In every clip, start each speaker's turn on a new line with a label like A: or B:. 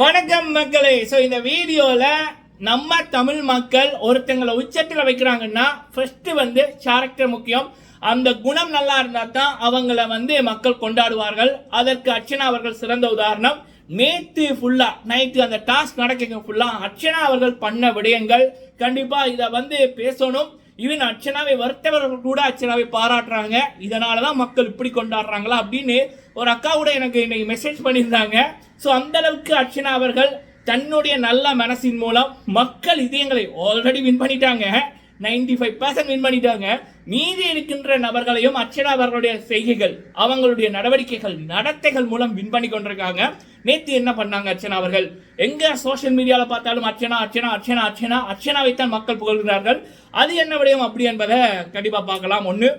A: வணக்கம் மக்களே. ஸோ இந்த வீடியோவில் நம்ம தமிழ் மக்கள் ஒருத்தங்களை உச்சத்தில் வைக்கிறாங்கன்னா ஃபர்ஸ்ட் வந்து கேரக்டர் முக்கியம். அந்த குணம் நல்லா இருந்தால் தான் அவங்கள வந்து மக்கள் கொண்டாடுவார்கள். அதற்கு அர்ச்சனா அவர்கள் சிறந்த உதாரணம். நேத்து ஃபுல்லா நைட்டு அந்த டாஸ்க் நடக்குங்க ஃபுல்லா அர்ச்சனா அவர்கள் பண்ண விடயங்கள். கண்டிப்பா இதை வந்து பேசணும். ஈவன் அர்ச்சனாவை வருத்தவர்கள் கூட அர்ச்சனாவை பாராட்டுறாங்க. இதனால தான் மக்கள் இப்படி கொண்டாடுறாங்களா அப்படின்னு ஒரு அக்கா கூட எனக்கு இன்னைக்கு மெசேஜ் பண்ணியிருந்தாங்க. ஸோ அந்தளவுக்கு அர்ச்சனா அவர்கள் தன்னுடைய நல்ல மனசின் மூலம் மக்கள் இதயங்களை ஆல்ரெடி வின் பண்ணிட்டாங்க. 95% ஃபைவ் பர்சன்ட் வின் பண்ணிட்டாங்க. மீதி இருக்கின்ற நபர்களையும் அர்ச்சனா அவர்களுடைய செய்கைகள் அவங்களுடைய நடவடிக்கைகள் நடத்தைகள் மூலம் வின் பண்ணி கொண்டிருக்காங்க. நேற்று என்ன பண்ணாங்க அர்ச்சனா அவர்கள்? எங்க சோஷியல் மீடியாவில் பார்த்தாலும் அர்ச்சனா அர்ச்சனா அர்ச்சனா அர்ச்சனா அர்ச்சனாவைத்தான் மக்கள் புகழ்கிறார்கள். அது என்ன விடயம் அப்படி என்பதை கண்டிப்பாக பார்க்கலாம். ஒன்று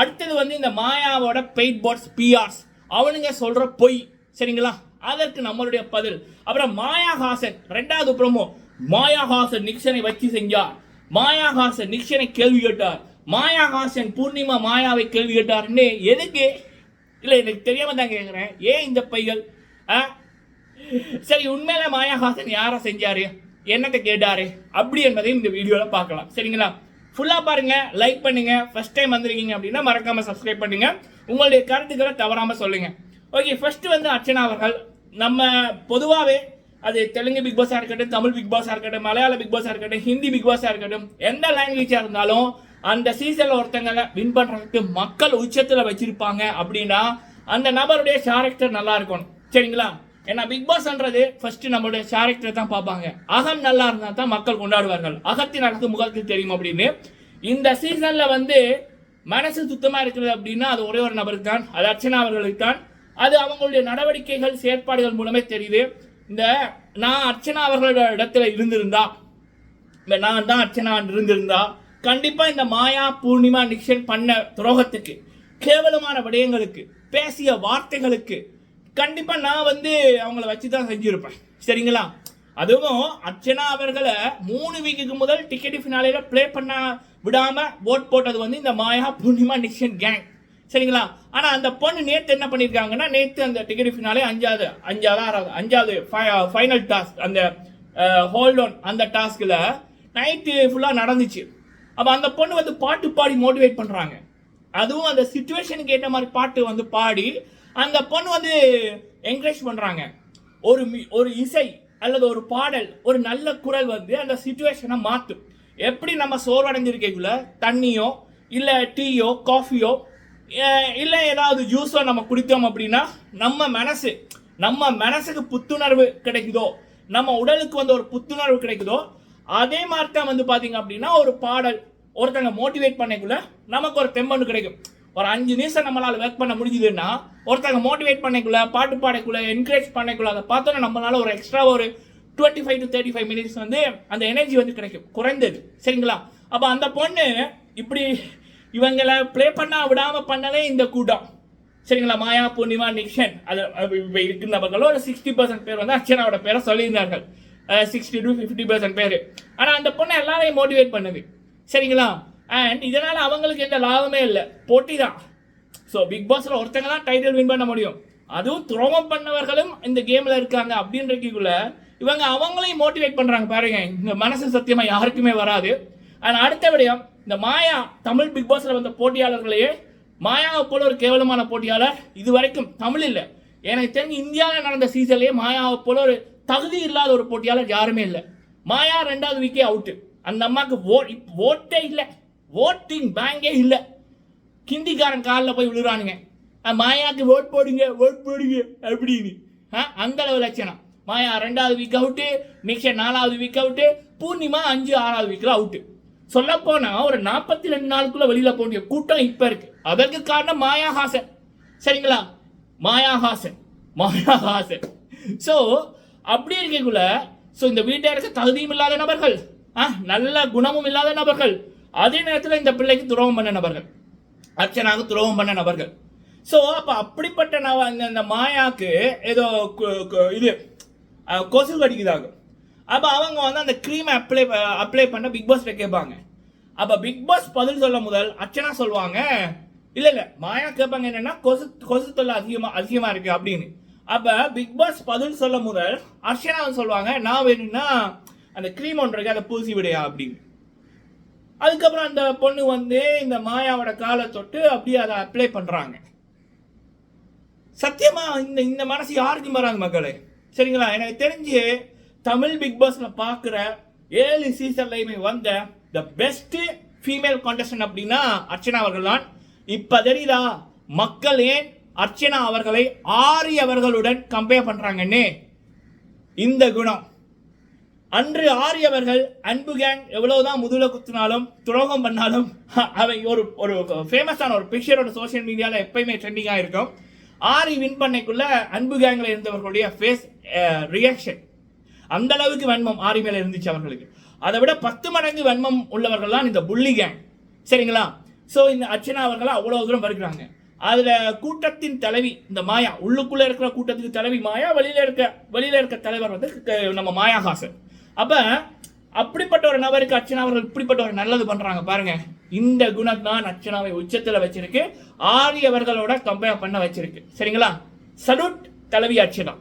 A: அடுத்தது வந்து இந்த மாயாவோட பெயிட் போர்ட்ஸ் பிஆர்ஸ் அவனுங்க சொல்ற பொய் சரிங்களா? அதற்கு நம்மளுடைய பதில். அப்புறம் மாயாஹாசன் ரெண்டாவது ப்ரோமோ மாயாஹாசன் நிக்சனை வச்சு செஞ்சார். மாயாஹாசன் நிக்சனை கேள்வி கேட்டார். மாயாஹாசன் பூர்ணிமா மாயாவை கேள்வி கேட்டார்னு எதுக்கு? இல்லை எனக்கு தெரியாம தான் கேட்குறேன் ஏன் இந்த பைகள்? ஆ? சரி உண்மையில மாயாஹாசன் யாரை செஞ்சாரு? என்னத்தை கேட்டாரு? அப்படி என்பதையும் இந்த வீடியோவில் பார்க்கலாம். சரிங்களா? ஃபுல்லாக பாருங்க லைக் பண்ணுங்க. ஃபர்ஸ்ட் டைம் வந்திருக்கீங்க அப்படின்னா மறக்காம சப்ஸ்கிரைப் பண்ணுங்க. உங்களுடைய கருத்துக்களை தவறாமல் சொல்லுங்க. ஓகே ஃபர்ஸ்ட் வந்து அர்ச்சனா அவர்கள் நம்ம பொதுவாகவே அது தெலுங்கு பிக் பாஸாக இருக்கட்டும் தமிழ் பிக் பாஸாக இருக்கட்டும் மலையாள பிக் பாஸாக இருக்கட்டும் ஹிந்தி பிக் பாஸாக இருக்கட்டும் எந்த லாங்குவேஜாக இருந்தாலும் அந்த சீசனில் ஒருத்தங்களை வின் பண்ணுறதுக்கு மக்கள் உச்சத்தில் வச்சுருப்பாங்க அப்படின்னா அந்த நபருடைய கேரக்டர் நல்லா இருக்கணும். சரிங்களா? ஏன்னா பிக் பாஸ்ன்றது ஃபர்ஸ்ட் நம்மளுடைய கேரக்டர் தான் பார்ப்பாங்க. அகம் நல்லா இருந்தால் தான் மக்கள் கொண்டாடுவார்கள். அகத்தின் அழகு முகத்தில் தெரியும் அப்படின்னு. இந்த சீசனில் வந்து மனசு சுத்தமாக இருக்கிறது அப்படின்னா அது ஒரே ஒரு நபருக்கு தான் அது அர்ச்சனா அவர்களுக்கு தான் அது அவங்களுடைய நடவடிக்கைகள் செயற்பாடுகள் மூலமே தெரியுது. இந்த நான் அர்ச்சனா அவர்களோட இடத்துல இருந்திருந்தா இந்த நான் தான் அர்ச்சனா இருந்திருந்தா கண்டிப்பா இந்த மாயா பூர்ணிமா நிக்ஷன் பண்ண துரோகத்துக்கு கேவலமான விடயங்களுக்கு பேசிய வார்த்தைகளுக்கு கண்டிப்பா நான் வந்து அவங்கள வச்சு தான் செஞ்சுருப்பேன். சரிங்களா? அதுவும் அர்ச்சனா அவர்களை மூணு வீக்குக்கு முதல் டிக்கெட் ஃபினாலேல ப்ளே பண்ண விடாம ஓட் போட்டது வந்து இந்த மாயா பூர்ணிமா நிக்ஷன் கேங் சரிங்களா? ஆனால் அந்த பொண்ணு நேற்று என்ன பண்ணியிருக்காங்கன்னா நேற்று அந்த டிக்கெட் ஃபினாலே அஞ்சாவது அஞ்சாவது ஆறாவது அஞ்சாவது ஃபைனல் டாஸ்க் uh, அந்த uh, ஹோல்ட் ஆன் அந்த டாஸ்கில் நைட்டு ஃபுல்லாக நடந்துச்சு. அப்போ அந்த பொண்ணு வந்து பாட்டு பாடி மோட்டிவேட் பண்ணுறாங்க அதுவும் அந்த சுச்சுவேஷனுக்கு ஏற்ற மாதிரி பாட்டு வந்து பாடி அந்த பொண்ணு வந்து என்கரேஜ் பண்ணுறாங்க ஒரு மி- ஒரு இசை அல்லது ஒரு பாடல் ஒரு நல்ல குரல் வந்து அந்த சுச்சுவேஷனை மாற்றும் எப்படி நம்ம சோர்வடைஞ்சிருக்கக்குள்ள? தண்ணியோ இல்லை டீயோ காஃபியோ இல்லை ஏதாவது ஜூஸோ நம்ம குடித்தோம் அப்படின்னா நம்ம மனசு நம்ம மனசுக்கு புத்துணர்வு கிடைக்குதோ நம்ம உடலுக்கு வந்து ஒரு புத்துணர்வு கிடைக்குதோ அதே மாதிரி தான் வந்து பார்த்தீங்க அப்படின்னா ஒரு பாடல் ஒருத்தங்க மோட்டிவேட் பண்ணக்குள்ள நமக்கு ஒரு தெம்பன்னு கிடைக்கும். ஒரு அஞ்சு நிமிஷம் நம்மளால் ஒர்க் பண்ண முடிஞ்சுதுன்னா ஒருத்தங்க மோட்டிவேட் பண்ணக்குள்ள பாட்டு பாடக்குள்ள என்கரேஜ் பண்ணக்குள்ள அதை பார்த்தோன்னா நம்மளால ஒரு எக்ஸ்ட்ரா ஒரு twenty five to thirty five minutes வந்து அந்த எனர்ஜி வந்து கிடைக்கும். குறைந்தது. சரிங்களா? அப்போ அந்த பொண்ணு இப்படி இவங்களை ப்ளே பண்ண விடாமல் பண்ணதே இந்த கூட்டம். சரிங்களா? மாயா பூர்ணிமா நிக்ஷன். அது இப்போ இருக்கிறவங்களும் ஒரு சிக்ஸ்டி பர்சன்ட் பேர் வந்து அர்ச்சனாவோட பேரை சொல்லியிருந்தார்கள். சிக்ஸ்டி டு ஃபிஃப்டி பர்சன்ட் பேர். ஆனால் அந்த பொண்ணை எல்லாரையும் மோட்டிவேட் பண்ணுது. சரிங்களா? அண்ட் இதனால் அவங்களுக்கு எந்த லாபமே இல்லை. போட்டி தான் ஸோ பிக் பாஸில் ஒருத்தங்க தான் டைட்டில் வின் பண்ண முடியும். அதுவும் துரோகம் பண்ணவர்களும் இந்த கேமில் இருக்காங்க அப்படின்றக்குள்ள இவங்க அவங்களையும் மோட்டிவேட் பண்ணுறாங்க பாருங்க. இந்த மனசு சத்தியமாக யாருக்குமே வராது. அண்ட் அடுத்த விடயம் இந்த மாயா தமிழ் பிக் பாஸில் வந்த போட்டியாளர்களையே மாயாவை போல ஒரு கேவலமான போட்டியாளர் இது வரைக்கும் தமிழ் இல்லை. எனக்கு தெரிஞ்சு இந்தியாவில் நடந்த சீசன்லேயே மாயாவை போல ஒரு தகுதி இல்லாத ஒரு போட்டியாளர் யாருமே இல்லை. மாயா ரெண்டாவது வீக்கே அவுட்டு அந்த அம்மாவுக்கு ஓட் ஓட்டே இல்லை. ஓட்டிங் பேங்கே இல்லை. கிந்திக்காரன் காலில் போய் விழுறானுங்க. மாயாக்கு ஓட் போடுங்க ஓட் போடுங்க அப்படின்னு. ஆ, அந்த அளவு லட்சணம். மாயா ரெண்டாவது வீக் அவுட்டு மிக்சர் நாலாவது வீக் அவுட்டு பூர்ணிமா அஞ்சு ஆறாவது வீக்கில் அவுட்டு சொல்லப்போனால் ஒரு நாற்பத்தி ரெண்டு நாளுக்குள்ளே வெளியில் போண்டிய கூட்டம் இப்போ இருக்குது அதற்கு காரணம் மாயாஹாசன். சரிங்களா? மாயாஹாசன். மாயாஹாசன். ஸோ அப்படி இருக்கக்குள்ள ஸோ இந்த வீட்டாருக்கு தகுதியும் இல்லாத நபர்கள் ஆ, நல்ல குணமும் இல்லாத நபர்கள் அதே நேரத்தில் இந்த பிள்ளைக்கு துரோகம் பண்ண நபர்கள் அர்ச்சனாவுக்கு துரோகம் பண்ண நபர்கள். ஸோ அப்போ அப்படிப்பட்ட நவ இந்த மாயாக்கு ஏதோ இது கொசு கடிக்குதாங்க. அப்போ அவங்க வந்து அந்த க்ரீமை அப்ளை அப்ளை பண்ண பிக் பாஸ்ல கேட்பாங்க. அப்போ பிக் பாஸ் பதில் சொல்ல முதல் அர்ச்சனா சொல்லுவாங்க இல்லை இல்லை மாயா கேட்பாங்க என்னென்னா கொசு கொசு தொல்லை அதிகமாக அதிகமாக இருக்குது அப்படின்னு. அப்போ பிக் பாஸ் பதில் சொல்ல முதல் அர்ச்சனா சொல்லுவாங்க நான் வேணும்னா அந்த க்ரீம் ஒன்று இருக்கு அதை பூசி விடையா அப்படின்னு. அதுக்கப்புறம் அந்த பொண்ணு வந்து இந்த மாயாவோட காலை தொட்டு அப்படியே அதை அப்ளை பண்ணுறாங்க சத்தியமாக இந்த இந்த மனசு யாருக்கும் வராது மக்களே. சரிங்களா? எனக்கு தெரிஞ்சு தமிழ் பிக் பாஸில் பார்க்குற ஏழு சீசன்லையுமே வந்த த பெஸ்ட்டு ஃபீமேல் கான்டெஸ்டன் அப்படின்னா அர்ச்சனா அவர்கள் தான். இப்போ தெரியுதா? மக்கள் ஏன் அர்ச்சனா அவர்களை ஆரி அவர்களுடன் கம்பேர் பண்ணுறாங்கன்னே இந்த குணம். அன்று ஆரியவர்கள் அன்பு கேங் எவ்வளவுதான் முதுல குத்தினாலும் துரோகம் பண்ணாலும் அவை ஒரு ஒரு ஃபேமஸான ஒரு பிக்சரோட சோஷியல் மீடியாவில் எப்பயுமே ட்ரெண்டிங்காக இருக்கும். ஆரி வின் பண்ணைக்குள்ள அன்பு கேங்ல இருந்தவர்களுடைய ஃபேஸ் ரியாக்ஷன் அந்த அளவுக்கு வன்மம் ஆரி மேல இருந்துச்சு அவர்களுக்கு. அதை விட பத்து மடங்கு வன்மம் உள்ளவர்கள் தான் இந்த புள்ளி கேங் சரிங்களா? ஸோ இந்த அர்ச்சனா அவர்கள் அவ்வளோ தூரம் வருகிறாங்க. அதில் கூட்டத்தின் தலைவி இந்த மாயா உள்ளுக்குள்ளே இருக்கிற கூட்டத்துக்கு தலைவி மாயா வெளியில் இருக்க வெளியில் இருக்க தலைவர் வந்து நம்ம மாயாஹாசன் அப்போ அப்படிப்பட்ட ஒரு நபருக்கு அர்ச்சனா அவர்கள் இப்படிப்பட்ட ஒரு நல்லது பண்ணுறாங்க பாருங்க. இந்த குணம் தான் அர்ச்சனாவை உச்சத்தில் வச்சிருக்கு. ஆரியவர்களோட கம்பேர் பண்ண வச்சிருக்கு. சரிங்களா? சலூட் தலைவி அர்ச்சனா.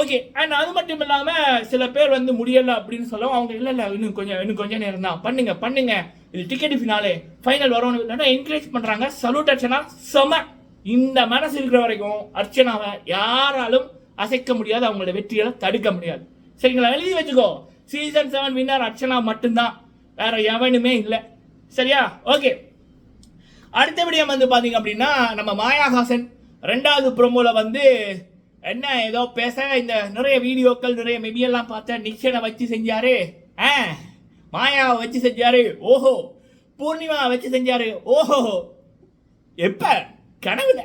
A: ஓகே அண்ட் அது மட்டும் இல்லாமல் சில பேர் வந்து முடியலை அப்படின்னு சொல்லவும் அவங்க இல்லை இல்லை இன்னும் கொஞ்சம் இன்னும் கொஞ்சம் நேரம் தான். பண்ணுங்க பண்ணுங்க. இது டிக்கெட் ஃபினாலே ஃபைனல் வரும் இல்லைன்னா என்கரேஜ் பண்ணுறாங்க சலூட் அர்ச்சனா. செம. இந்த மனசு இருக்கிற வரைக்கும் அர்ச்சனாவை யாராலும் அசைக்க முடியாது. அவங்களோட வெற்றிகளை தடுக்க முடியாது. சரிங்களா? எழுதி வச்சுக்கோ. சீசன் செவன் வின்னர் அர்ச்சனா மட்டும்தான். வேற எவனுமே இல்லை. சரியா? ஓகே அடுத்த வந்து பார்த்தீங்க அப்படின்னா நம்ம மாயாஹாசன் ரெண்டாவது ப்ரோமோல வந்து என்ன ஏதோ பேச இந்த நிறைய வீடியோக்கள் நிறைய மெபியெல்லாம் பார்த்தேன் நிக்ஷனை வச்சு செஞ்சாரு. ஆ மாயாவை வச்சு செஞ்சாரு. ஓஹோ. பூர்ணிமா வச்சு செஞ்சாரு. ஓஹோ. எப்ப? கனவுல.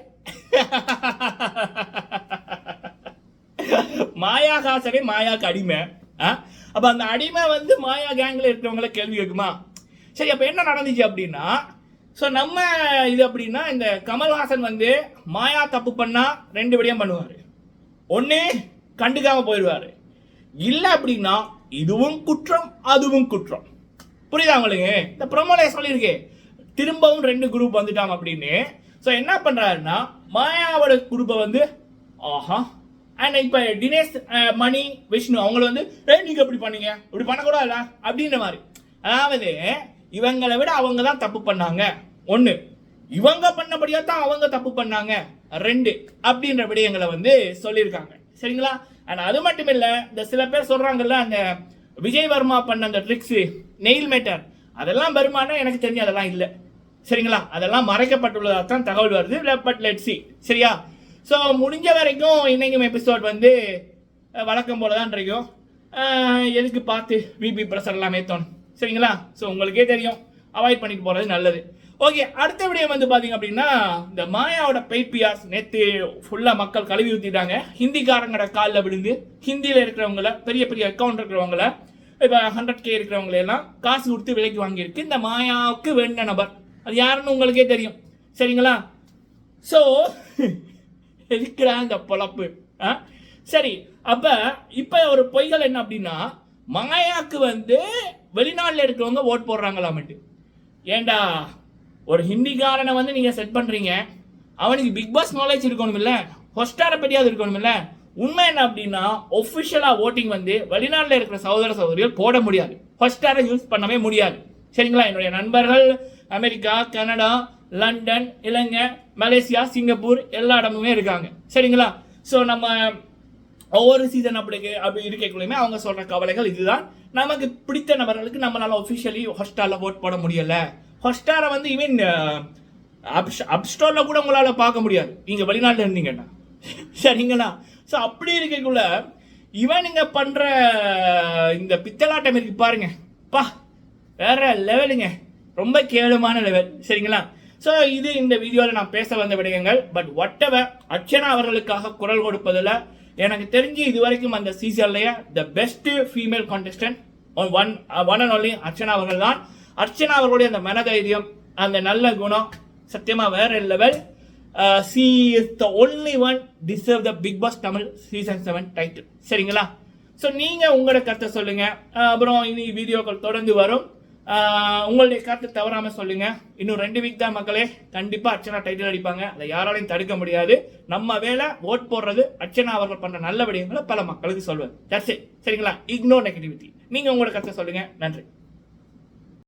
A: மாயாகாசனே மாயாக்கு அடிமை. ஆ? அப்ப அந்த அடிமை வந்து மாயா கேங்ல இருக்கிறவங்கள கேள்வி கேட்குமா? சரி அப்ப என்ன நடந்துச்சு அப்படின்னா ஸோ நம்ம இது அப்படின்னா இந்த கமல்ஹாசன் வந்து மாயா தப்பு பண்ணா ரெண்டு விடயம் பண்ணுவார். ஒன்று கண்டுக்காம போயிடுவார். இல்லை அப்படின்னா இதுவும் குற்றம் அதுவும் குற்றம். புரியுதா உங்களுக்கு? இந்த ப்ரொமோல சொல்லியிருக்கேன் திரும்பவும் ரெண்டு குரூப் வந்துட்டாங்க அப்படின்னு. ஸோ என்ன பண்ணுறாருன்னா மாயாவோட குரூப்பை வந்து ஆஹா அண்ட் இப்போ தினேஷ் மணி விஷ்ணு அவங்கள வந்து ஏய் நீங்க இப்படி பண்ணீங்க? இப்படி பண்ணக்கூடாதுல அப்படின்ற மாதிரி. அதாவது இவங்களை விட அவங்க தான் தப்பு பண்ணாங்க. ஒன்று இவங்க பண்ணபடியா தான் அவங்க தப்பு பண்ணாங்க. ரெண்டு அப்படின்ற விடயங்களை வந்து சொல்லியிருக்காங்க. சரிங்களா? அண்ட் அது மட்டும் இல்லை இந்த சில பேர் சொல்கிறாங்கல்ல அந்த விஜய் வர்மா பண்ண அந்த ட்ரிக்ஸு நெயில் மேட்டர் அதெல்லாம் வருமானா எனக்கு தெரிஞ்சு அதெல்லாம் இல்லை. சரிங்களா? அதெல்லாம் மறைக்கப்பட்டுள்ளதாக தான் தகவல் வருது. பட் லெட் சி சரியா? ஸோ முடிஞ்ச வரைக்கும் இன்றைக்கும் எபிசோட் வந்து வழக்கம் போல தான் இருக்கும் எதுக்கு பார்த்து பிபி ப்ரெஷர் எல்லாமே தோணும் சரிங்களா? ஸோ உங்களுக்கே தெரியும். அவாய்ட் பண்ணிட்டு போகிறது நல்லது. ஓகே அடுத்த விடயம் வந்து பார்த்தீங்க அப்படின்னா இந்த மாயாவோட பெய்பியாஸ் நேற்று ஃபுல்லாக மக்கள் கழுவி ஊற்றிட்டாங்க ஹிந்திக்காரங்களோட காலில் விழுந்து ஹிந்தியில் இருக்கிறவங்கள பெரிய பெரிய அக்கௌண்ட் இருக்கிறவங்கள இப்போ ஹண்ட்ரட் கே இருக்கிறவங்கள எல்லாம் காசு கொடுத்து விலைக்கு வாங்கியிருக்கு. இந்த மாயாவுக்கு வேண்ட நபர். அது யாருன்னு உங்களுக்கே தெரியும். சரிங்களா? ஸோ இருக்கிறா அந்த பொழப்பு. ஆ? சரி அப்ப இப்ப ஒரு பொய்கள் என்ன அப்படின்னா மாயாக்கு வந்து வெளிநாட்டில் இருக்கிறவங்க ஓட் போடுறாங்களாமட்டு ஏண்டா ஒரு ஹிந்திக்காரனை வந்து நீங்க செட் பண்றீங்க? அவனுக்கு பிக் பாஸ் நாலேஜ் இருக்கணும் இல்ல ஹொஸ்டாரை பற்றியாவது இருக்கணும் இல்ல உண்மை என்ன அப்படின்னா ஒஃபிஷியலா ஓட்டிங் வந்து வெளிநாட்டில் இருக்கிற சகோதர சகோதரிகள் போட முடியாது. ஹொஸ்டாரை யூஸ் பண்ணவே முடியாது. சரிங்களா? என்னுடைய நண்பர்கள் America Canada London Ilangai Malaysia Singapore எல்லா இடமுமே இருக்காங்க. சரிங்களா? ஸோ நம்ம ஒவ்வொரு சீசன் அப்படி அப்படி இருக்கக்குள்ளேயுமே அவங்க சொல்கிற கவலைகள் இதுதான். நமக்கு பிடித்த நபர்களுக்கு நம்மளால் ஒஃபிஷியலி ஹொஸ்டாரில் ஓட் போட முடியல. ஹொஸ்டாரை வந்து ஈவன் அப்ஸ்டோர்ல கூட உங்களால் பார்க்க முடியாது. நீங்கள் வெளிநாட்டில் இருந்தீங்கன்னா. சரிங்களா? ஸோ அப்படி இருக்கக்குள்ள இவனுங்க பண்ணுற இந்த பித்தலாட்டம் இருக்கு பாருங்க. பா வேற லெவலுங்க ரொம்ப கேவலமான லெவல் சரிங்களா? ஸோ இது இந்த வீடியோவில் நான் பேச வந்த விடயங்கள் பட் ஒட்டவர் அர்ச்சனா அவர்களுக்காக குரல் கொடுப்பதில் எனக்கு தெரிஞ்சு இது வரைக்கும் அந்த சீசன்லேயே the best female contestant one one and only Archana அவர்கள் தான். அர்ச்சனா அவர்களுடைய அந்த மனதைரியம் அந்த நல்ல குணம் சத்தியமாக வேற level she is the only one deserve the Bigg Boss Tamil season seven title சரிங்களா? ஸோ நீங்கள் உங்களோட கருத்தை சொல்லுங்கள் அப்புறம் இனி வீடியோக்கள் தொடர்ந்து வரும். உங்களுடைய கருத்தை தவறாமல் சொல்லுங்க. இன்னும் ரெண்டு வீக் தான் மக்களே. கண்டிப்பாக அர்ச்சனா டைட்டில் அடிப்பாங்க. அதை யாராலையும் தடுக்க முடியாது. நம்ம வேலை ஓட் போடுறது அர்ச்சனா அவர்கள் பண்ணுற நல்ல விடயங்களை பல மக்களுக்கு சொல்வேன் தட்ஸ் சரிங்களா? இக்னோர் நெகட்டிவிட்டி நீங்கள் உங்களோட கருத்தை சொல்லுங்க. நன்றி.